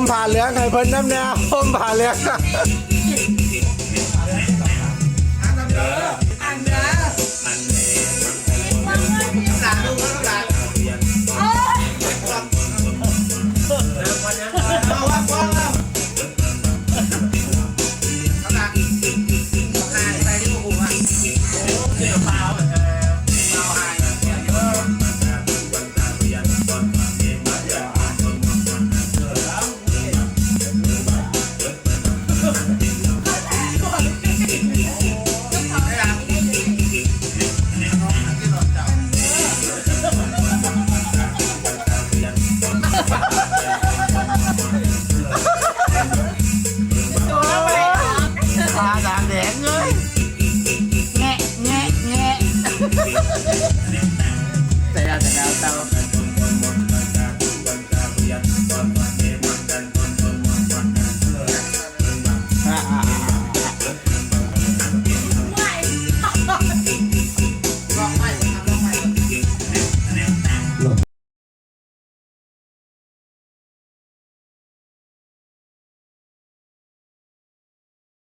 มผ่าเหลืองให้เพิ่นน้ำแนวผมผ่าเหลือง